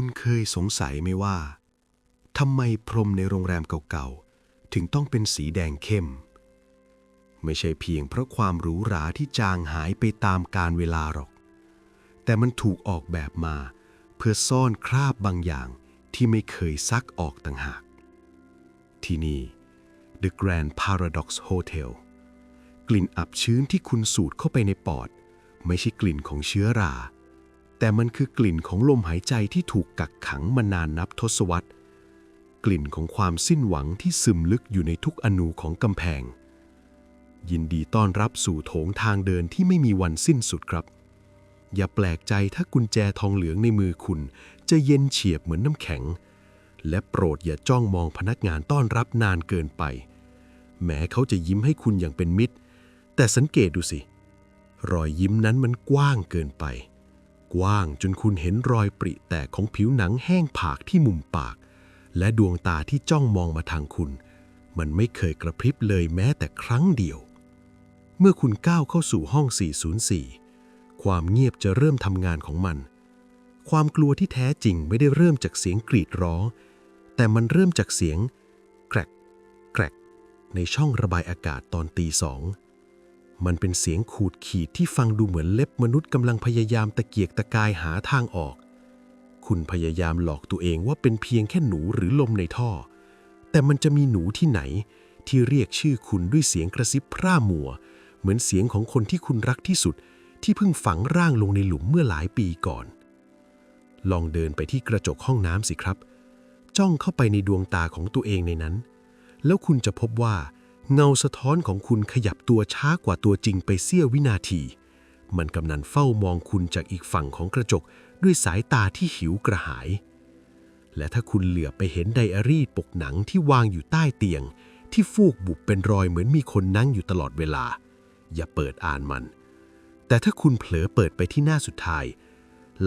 คุณเคยสงสัยไหมว่าทำไมพรมในโรงแรมเก่าๆ ถึงต้องเป็นสีแดงเข้ม ไม่ใช่เพียงเพราะความหรูหราที่จางหายไปตามกาลเวลาหรอก แต่มันถูกออกแบบมา เพื่อซ่อนคราบบางอย่างที่ไม่เคยซักออกต่างหาก ที่นี่ The Grand Paradox Hotel กลิ่นอับชื้นที่คุณสูดเข้าไปในปอด ไม่ใช่กลิ่นของเชื้อรา แต่มันคือกลิ่นของลมหายใจที่ถูกกักขังมานานนับทศวรรษ กลิ่นของความสิ้นหวังที่ซึมลึกอยู่ในทุกอนูของกำแพง ยินดีต้อนรับสู่โถงทางเดินที่ไม่มีวันสิ้นสุดครับ อย่าแปลกใจถ้ากุญแจทองเหลืองในมือคุณ จะเย็นเฉียบเหมือนน้ำแข็ง และโปรดอย่าจ้องมองพนักงานต้อนรับนานเกินไป แม้เขาจะยิ้มให้คุณอย่างเป็นมิตร แต่สังเกตดูสิ รอยยิ้มนั้นมันกว้างเกินไป กว้างจนคุณเห็นรอยปริแตกของผิวหนังแห้งผากที่มุมปาก และดวงตาที่จ้องมองมาทางคุณ มันไม่เคยกระพริบเลยแม้แต่ครั้งเดียว เมื่อคุณก้าวเข้าสู่ห้อง 404 ความเงียบจะเริ่มทำงานของมัน ความกลัวที่แท้จริงไม่ได้เริ่มจากเสียงกรีดร้อง แต่มันเริ่มจากเสียง แกรกแกรกในช่องระบายอากาศตอนตีสอง มันเป็นเสียงขูดขีดที่ฟังดูเหมือนเล็บมนุษย์กำลังพยายามตะเกียกตะกายหาทางออก คุณพยายามหลอกตัวเองว่าเป็นเพียงแค่หนูหรือลมในท่อ แต่มันจะมีหนูที่ไหน ที่เรียกชื่อคุณด้วยเสียงกระซิบพร่ามัว เหมือนเสียงของคนที่คุณรักที่สุด ที่เพิ่งฝังร่างลงในหลุมเมื่อหลายปีก่อน ลองเดินไปที่กระจกห้องน้ำสิครับ จ้องเข้าไปในดวงตาของตัวเองในนั้น แล้วคุณจะพบว่า เงาสะท้อนของคุณขยับตัวช้ากว่าตัวจริงไปเสี้ยววินาที มันกำนันเฝ้ามองคุณจากอีกฝั่งของกระจกด้วยสายตาที่หิวกระหาย และถ้าคุณเหลือไปเห็นไดอารี่ปกหนังที่วางอยู่ใต้เตียง ที่ฟูกบุบเป็นรอยเหมือนมีคนนั่งอยู่ตลอดเวลา อย่าเปิดอ่านมัน แต่ถ้าคุณเผลอเปิดไปที่หน้าสุดท้าย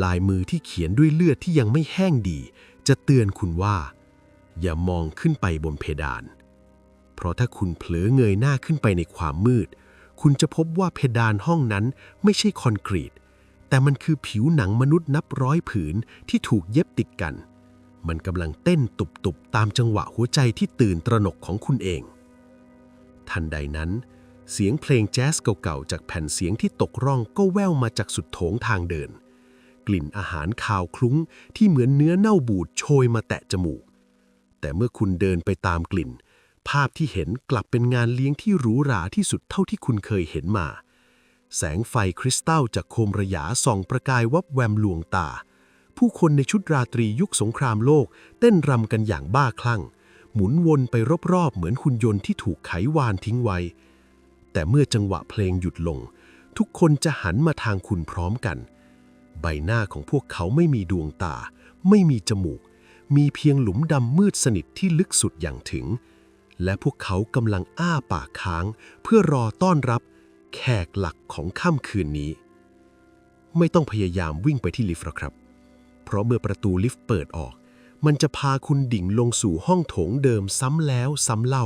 ลายมือที่เขียนด้วยเลือดที่ยังไม่แห้งดี จะเตือนคุณว่า อย่ามองขึ้นไปบนเพดาน เพราะถ้าคุณเผลอเงยหน้าขึ้นไปในความมืด คุณจะพบว่าเพดานห้องนั้นไม่ใช่คอนกรีต แต่มันคือผิวหนังมนุษย์นับร้อยผืนที่ถูกเย็บติดกัน มันกำลังเต้นตุบๆตามจังหวะหัวใจที่ตื่นตระหนกของคุณเอง ทันใดนั้น เสียงเพลงแจ๊สเก่าๆจากแผ่นเสียงที่ตกร่องก็แว่วมาจากสุดโถงทางเดิน กลิ่นอาหารคาวคลุ้งที่เหมือนเนื้อเน่าบูดโชยมาแตะจมูก แต่เมื่อคุณเดินไปตามกลิ่น ภาพที่เห็นกลับเป็นงานเลี้ยงที่หรูหราที่สุดเท่าที่คุณเคยเห็นมา แสงไฟคริสตัลจากโคมระยาส่องประกายวับแวมลวงตา ผู้คนในชุดราตรียุคสงครามโลก เต้นรำกันอย่างบ้าคลั่ง หมุนวนไปรอบๆ เหมือนหุ่นยนต์ที่ถูกไขวานทิ้งไว้ แต่เมื่อจังหวะเพลงหยุดลง ทุกคนจะหันมาทางคุณพร้อมกัน ใบหน้าของพวกเขาไม่มีดวงตา ไม่มีจมูก มีเพียงหลุมดำมืดสนิทที่ลึกสุดอย่างถึง และพวกเขากำลังอ้าปากค้าง เพื่อรอต้อนรับแขกหลักของค่ำคืนนี้ ไม่ต้องพยายามวิ่งไปที่ลิฟต์หรอกครับ เพราะเมื่อประตูลิฟต์เปิดออก มันจะพาคุณดิ่งลงสู่ห้องโถงเดิมซ้ำแล้วซ้ำเล่า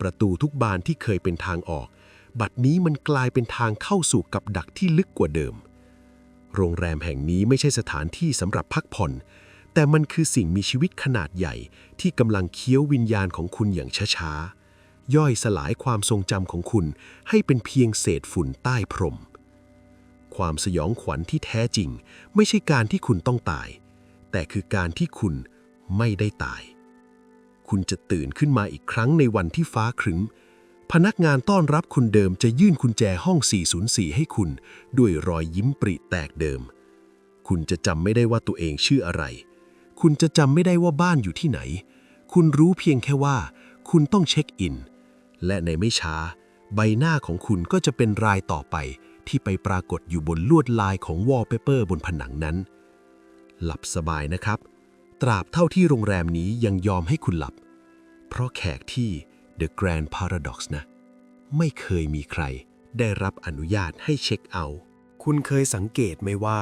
ประตูทุกบานที่เคยเป็นทางออก บัดนี้มันกลายเป็นทางเข้าสู่กับดักที่ลึกกว่าเดิม โรงแรมแห่งนี้ไม่ใช่สถานที่สำหรับพักผ่อน แต่มันคือสิ่งมีชีวิตขนาดใหญ่ที่กำลังเคี้ยววิญญาณของคุณอย่างช้าๆ ย่อยสลายความทรงจำของคุณให้เป็นเพียงเศษฝุ่นใต้พรม ความสยองขวัญที่แท้จริง ไม่ใช่การที่คุณต้องตาย แต่คือการที่คุณไม่ได้ตาย คุณจะตื่นขึ้นมาอีกครั้งในวันที่ฟ้าครึ้ม พนักงานต้อนรับคุณเดิมจะยื่นกุญแจห้อง 404 ให้คุณ ด้วยรอยยิ้มปริแตกเดิม คุณจะจำไม่ได้ว่าตัวเองชื่ออะไร คุณจะจำไม่ได้ว่าบ้านอยู่ที่ไหน คุณรู้เพียงแค่ว่า คุณต้องเช็คอิน และในไม่ช้า ใบหน้าของคุณก็จะเป็นรายต่อไป ที่ไปปรากฏอยู่บนลวดลายของวอลเปเปอร์บนผนังนั้น หลับสบายนะครับ ตราบเท่าที่โรงแรมนี้ยังยอมให้คุณหลับ เพราะแขกที่ The Grand Paradox นะ ไม่เคยมีใครได้รับอนุญาตให้เช็คเอาท์ คุณเคยสังเกตไหมว่า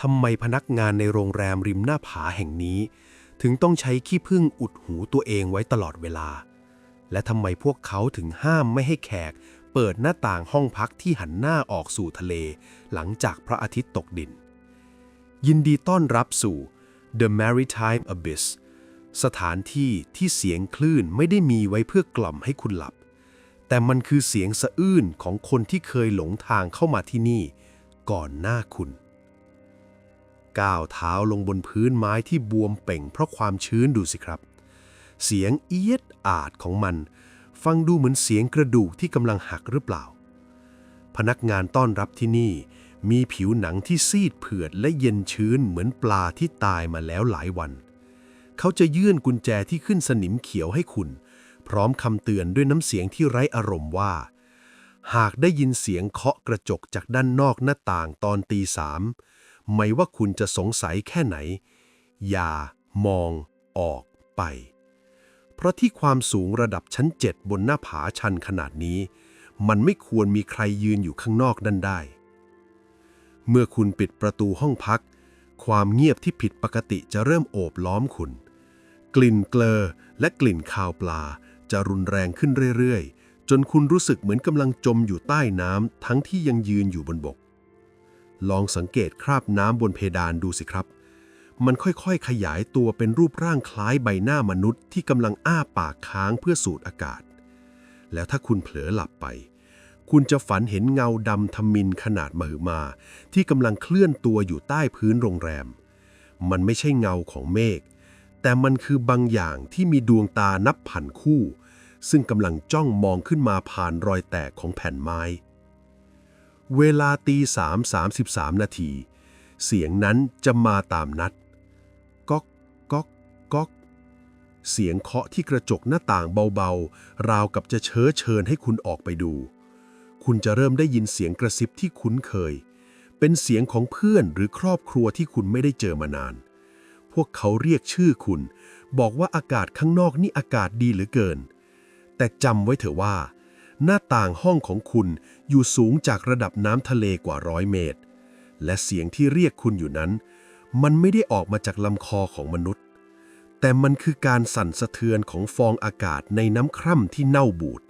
ทำไมพนักงานในโรงแรมริมหน้าผาแห่งนี้ ถึงต้องใช้ขี้ผึ้งอุดหูตัวเองไว้ตลอดเวลา และทำไมพวกเขาถึงห้ามไม่ให้แขก เปิดหน้าต่างห้องพักที่หันหน้าออกสู่ทะเล หลังจากพระอาทิตย์ตกดิน ยินดีต้อนรับสู่ The Maritime Abyss สถานที่ที่เสียงคลื่นไม่ได้มีไว้เพื่อกล่อมให้คุณหลับ แต่มันคือเสียงสะอื้นของคนที่เคยหลงทางเข้ามาที่นี่ ก่อนหน้าคุณ ก้าวเท้าลงบนพื้นไม้ที่บวมเป่งเพราะความชื้นดูสิครับ เสียงเอียดอาดของมัน ฟังดูเหมือนเสียงกระดูกที่กำลังหักหรือเปล่า พนักงานต้อนรับที่นี่ มีผิวหนังที่ซีดเผือดและเย็นชื้นเหมือนปลาที่ตายมาแล้วหลายวัน เขาจะยื่นกุญแจที่ขึ้นสนิมเขียวให้คุณ พร้อมคำเตือนด้วยน้ำเสียงที่ไร้อารมณ์ว่าหากได้ยินเสียงเคาะกระจกจากด้านนอกหน้าต่างตอนตีสาม ไม่ว่าคุณจะสงสัยแค่ไหน อย่ามองออกไป เพราะที่ความสูงระดับชั้นเจ็ดบนหน้าผาชันขนาดนี้ มันไม่ควรมีใครยืนอยู่ข้างนอกนั่นได้ เมื่อคุณปิดประตูห้องพัก ความเงียบที่ผิดปกติจะเริ่มโอบล้อมคุณ กลิ่นเกลอและกลิ่นคาวปลาจะรุนแรงขึ้นเรื่อยๆ จนคุณรู้สึกเหมือนกำลังจมอยู่ใต้น้ำทั้งที่ยังยืนอยู่บนบก ลองสังเกตคราบน้ำบนเพดานดูสิครับ มันค่อยๆ ขยายตัวเป็นรูปร่างคล้ายใบหน้ามนุษย์ที่กำลังอ้าปากค้างเพื่อสูดอากาศ แล้วถ้าคุณเผลอหลับไป คุณจะฝันเห็นเงาดำทมินขนาดมหึมา ที่กำลังเคลื่อนตัวอยู่ใต้พื้นโรงแรม มันไม่ใช่เงาของเมฆ แต่มันคือบางอย่างที่มีดวงตานับพันคู่ ซึ่งกำลังจ้องมองขึ้นมาผ่านรอยแตกของแผ่นไม้ เวลาตีสามสามสิบสามนาที เสียงนั้นจะมาตามนัด ก๊อกก๊อกก๊อก เสียงเคาะที่กระจกหน้าต่างเบาๆ ราวกับจะเชื้อเชิญให้คุณออกไปดู คุณจะเริ่มได้ยินเสียงกระซิบที่คุ้นเคย เป็นเสียงของเพื่อนหรือครอบครัวที่คุณไม่ได้เจอมานาน พวกเขาเรียกชื่อคุณ บอกว่าอากาศข้างนอกนี่อากาศดีเหลือเกิน แต่จำไว้เถอะว่า หน้าต่างห้องของคุณอยู่สูงจากระดับน้ำทะเลกว่าร้อยเมตร และเสียงที่เรียกคุณอยู่นั้น มันไม่ได้ออกมาจากลำคอของมนุษย์ แต่มันคือการสั่นสะเทือนของฟองอากาศในน้ำคร่ำที่เน่าบูด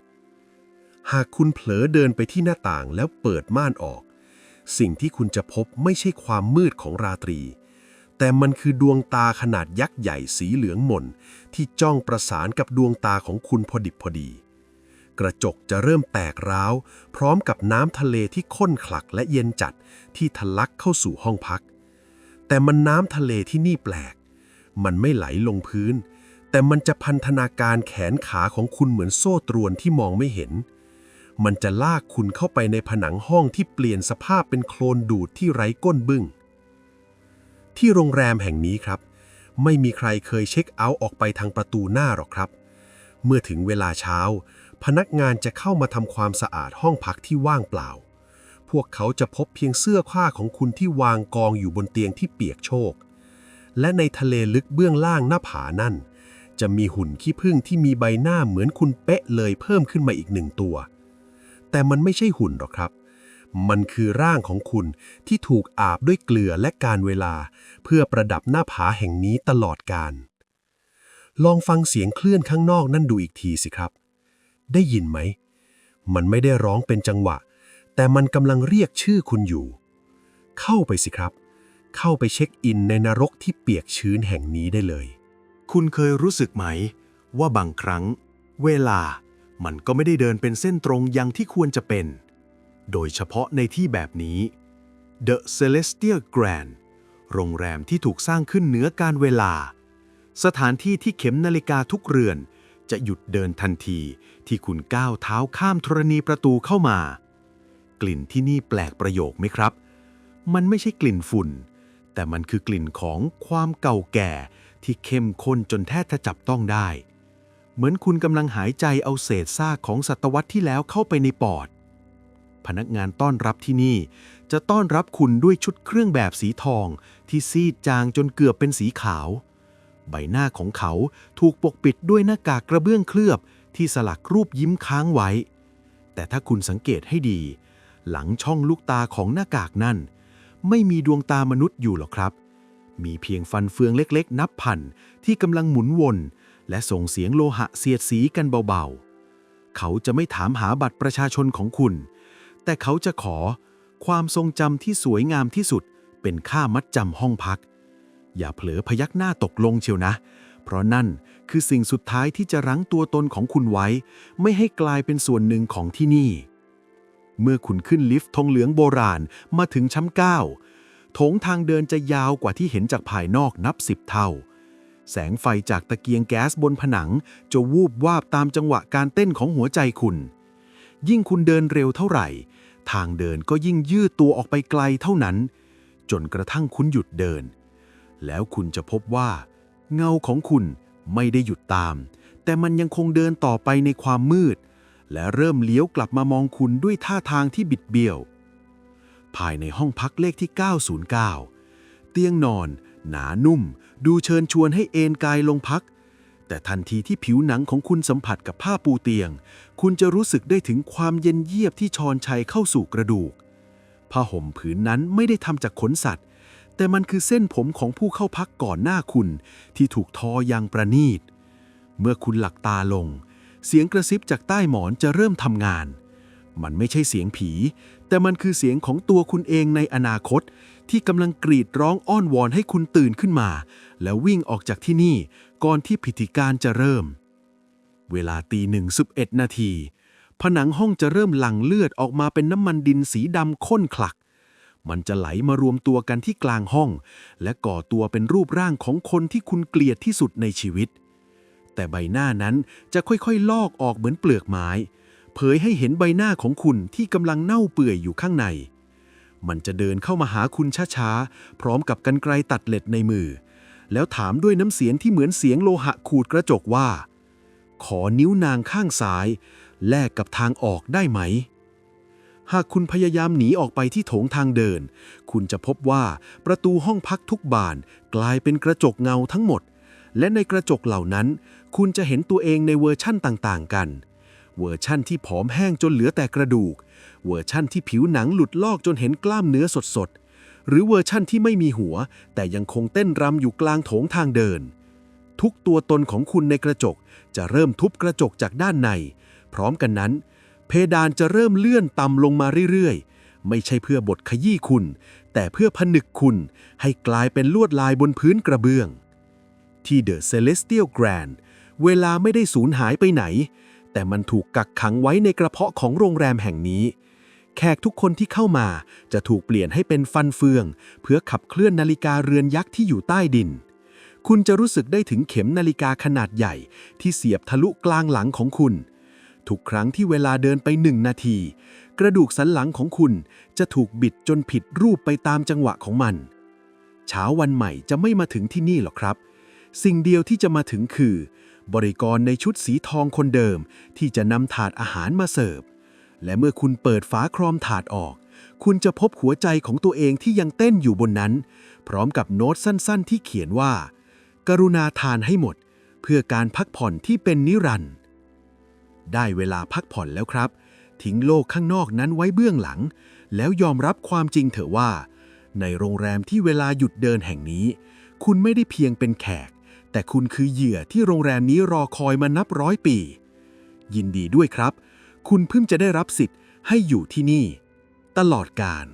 หากคุณเผลอเดินไปที่หน้าต่างแล้วเปิดม่านออก สิ่งที่คุณจะพบไม่ใช่ความมืดของราตรี แต่มันคือดวงตาขนาดยักษ์ใหญ่สีเหลืองหม่นที่จ้องประสานกับดวงตาของคุณพอดิบพอดี กระจกจะเริ่มแตกร้าว พร้อมกับน้ำทะเลที่ข้นขลักและเย็นจัดที่ทะลักเข้าสู่ห้องพัก แต่มันน้ำทะเลที่นี่แปลก มันไม่ไหลลงพื้น แต่มันจะพันธนาการแขนขาของคุณเหมือนโซ่ตรวนที่มองไม่เห็น มันจะลากคุณเข้าไปในผนังห้องที่เปลี่ยนสภาพเป็นโคลนดูดที่ไร้ก้นบึ้ง ที่โรงแรมแห่งนี้ครับ ไม่มีใครเคยเช็คเอาท์ออกไปทางประตูหน้าหรอกครับ เมื่อถึงเวลาเช้า พนักงานจะเข้ามาทำความสะอาดห้องพักที่ว่างเปล่า พวกเขาจะพบเพียงเสื้อผ้าของคุณที่วางกองอยู่บนเตียงที่เปียกโชก และในทะเลลึกเบื้องล่างหน้าผานั่น จะมีหุ่นขี้ผึ้งที่มีใบหน้าเหมือนคุณเป๊ะเลยเพิ่มขึ้นมาอีกหนึ่งตัว แต่มันไม่ใช่หุ่นหรอกครับ มันคือร่างของคุณที่ถูกอาบด้วยเกลือและการเวลา เพื่อประดับหน้าผาแห่งนี้ตลอดกาลลองฟังเสียงเคลื่อนข้างนอกนั่นดูอีกทีสิครับ ได้ยินไหม มันไม่ได้ร้องเป็นจังหวะ แต่มันกำลังเรียกชื่อคุณอยู่ เข้าไปสิครับ เข้าไปเช็คอินในนรกที่เปียกชื้นแห่งนี้ได้เลย คุณเคยรู้สึกไหม ว่าบางครั้ง เวลามันก็ไม่ได้เดินเป็นเส้นตรงอย่างที่ควรจะเป็น โดยเฉพาะในที่แบบนี้ The Celestial Grand โรงแรมที่ถูกสร้างขึ้นเหนือการเวลา สถานที่ที่เข็มนาฬิกาทุกเรือน จะหยุดเดินทันทีที่คุณก้าวเท้าข้ามธรณีประตูเข้ามา กลิ่นที่นี่แปลกประโยคไหมครับ มันไม่ใช่กลิ่นฝุ่น แต่มันคือกลิ่นของความเก่าแก่ที่เข้มข้นจนแทบจะจับต้องได้ เหมือนคุณกำลังหายใจเอาเศษซากของศตวรรษที่แล้วเข้าไปในปอด พนักงานต้อนรับที่นี่ จะต้อนรับคุณด้วยชุดเครื่องแบบสีทอง ที่ซีดจางจนเกือบเป็นสีขาว ใบหน้าของเขาถูกปกปิดด้วยหน้ากากกระเบื้องเคลือบที่สลักรูปยิ้มค้างไว้ แต่ถ้าคุณสังเกตให้ดี หลังช่องลูกตาของหน้ากากนั่น ไม่มีดวงตามนุษย์อยู่หรอกครับ มีเพียงฟันเฟืองเล็กๆ นับพันที่กำลังหมุนวน และส่งเสียงโลหะเสียดสีกันเบาๆ เขาจะไม่ถามหาบัตรประชาชนของคุณ แต่เขาจะขอความทรงจำที่สวยงามที่สุดเป็นค่ามัดจำห้องพัก อย่าเผลอพยักหน้าตกลงเชียวนะ เพราะนั่นคือสิ่งสุดท้ายที่จะรั้งตัวตนของคุณไว้ ไม่ให้กลายเป็นส่วนหนึ่งของที่นี่ เมื่อคุณขึ้นลิฟต์ธงเหลืองโบราณมาถึงชั้น9โถงทางเดินจะยาวกว่าที่เห็นจากภายนอกนับสิบเท่า แสงไฟจากตะเกียงแก๊สบนผนัง จะวูบวาบตามจังหวะการเต้นของหัวใจคุณ ยิ่งคุณเดินเร็วเท่าไหร่ ทางเดินก็ยิ่งยืดตัวออกไปไกลเท่านั้น จนกระทั่งคุณหยุดเดิน แล้วคุณจะพบว่า เงาของคุณไม่ได้หยุดตาม แต่มันยังคงเดินต่อไปในความมืด และเริ่มเลี้ยวกลับมามองคุณด้วยท่าทางที่บิดเบี้ยว ภายในห้องพักเลขที่ 909 เตียงนอน หนานุ่ม ดูเชิญชวนให้เอนกายลงพัก แต่ทันทีที่ผิวหนังของคุณสัมผัสกับผ้าปูเตียง คุณจะรู้สึกได้ถึงความเย็นเยียบที่ชอนชัยเข้าสู่กระดูกผ้าห่มผืนนั้นไม่ได้ทำจากขนสัตว์ แต่มันคือเส้นผมของผู้เข้าพักก่อนหน้าคุณ ที่ถูกทออย่างประณีต เมื่อคุณหลักตาลง เสียงกระซิบจากใต้หมอนจะเริ่มทำงาน มันไม่ใช่เสียงผี แต่มันคือเสียงของตัวคุณเองในอนาคต ที่กำลังกรีดร้องอ้อนวอนให้คุณตื่นขึ้นมา แล้ววิ่งออกจากที่นี่ก่อนที่พิธีการจะเริ่ม เวลาตีหนึ่งสิบเอ็ดนาทีผนังห้องจะเริ่มหลั่งเลือดออกมาเป็นน้ำมันดินสีดำข้นคลัก มันจะไหลมารวมตัวกันที่กลางห้อง และก่อตัวเป็นรูปร่างของคนที่คุณเกลียดที่สุดในชีวิต แต่ใบหน้านั้นจะค่อยๆ ลอกออกเหมือนเปลือกไม้ เผยให้เห็นใบหน้าของคุณที่กำลังเน่าเปื่อยอยู่ข้างใน มันจะเดินเข้ามาหาคุณช้าๆ พร้อมกับกันไกรตัดเหล็กในมือ แล้วถามด้วยน้ำเสียงที่เหมือนเสียงโลหะขูดกระจกว่า ขอนิ้วนางข้างซ้าย แลกกับทางออกได้ไหม หากคุณพยายามหนีออกไปที่โถงทางเดิน คุณจะพบว่าประตูห้องพักทุกบานกลายเป็นกระจกเงาทั้งหมด และในกระจกเหล่านั้น คุณจะเห็นตัวเองในเวอร์ชั่นต่างๆ กัน เวอร์ชั่นที่ผอมแห้งจนเหลือแต่กระดูก เวอร์ชั่นที่ผิวหนังหลุดลอกจนเห็นกล้ามเนื้อสดๆ หรือเวอร์ชั่นที่ไม่มีหัว แต่ยังคงเต้นรำอยู่กลางโถงทางเดิน ทุกตัวตนของคุณในกระจกจะเริ่มทุบกระจกจากด้านใน พร้อมกันนั้น เพดานจะเริ่มเลื่อนต่ำลงมาเรื่อยๆ ไม่ใช่เพื่อบทขยี้คุณ แต่เพื่อผนึกคุณให้กลายเป็นลวดลายบนพื้นกระเบื้อง ที่เดอะเซเลสเตียลแกรนเวลาไม่ได้สูญหายไปไหน แต่มันถูกกักขังไว้ในกระเพาะของโรงแรมแห่งนี้ แขกทุกคนที่เข้ามาจะถูกเปลี่ยนให้เป็นฟันเฟือง เพื่อขับเคลื่อนนาฬิกาเรือนยักษ์ที่อยู่ใต้ดินคุณจะรู้สึกได้ถึงเข็มนาฬิกาขนาดใหญ่ที่เสียบทะลุกลางหลังของคุณ ทุกครั้งที่เวลาเดินไปหนึ่งนาที กระดูกสันหลังของคุณจะถูกบิดจนผิดรูปไปตามจังหวะของมัน เช้าวันใหม่จะไม่มาถึงที่นี่หรอกครับ สิ่งเดียวที่จะมาถึงคือ บริกรในชุดสีทองคนเดิมที่จะนำถาดอาหารมาเสิร์ฟ และเมื่อคุณเปิดฝาครอมถาดออก คุณจะพบหัวใจของตัวเองที่ยังเต้นอยู่บนนั้น พร้อมกับโน้ตสั้น ๆ ที่เขียนว่า กรุณาทานให้หมด เพื่อการพักผ่อนที่เป็นนิรันดร์ ได้เวลาพักผ่อนแล้วครับ ทิ้งโลกข้างนอกนั้นไว้เบื้องหลัง แล้วยอมรับความจริงเถอะว่า ในโรงแรมที่เวลาหยุดเดินแห่งนี้ คุณไม่ได้เพียงเป็นแขก แต่คุณคือเหยื่อที่โรงแรมนี้รอคอยมานับร้อยปี ยินดีด้วยครับ คุณเพิ่งจะได้รับสิทธิ์ให้อยู่ที่นี่ ตลอดกาล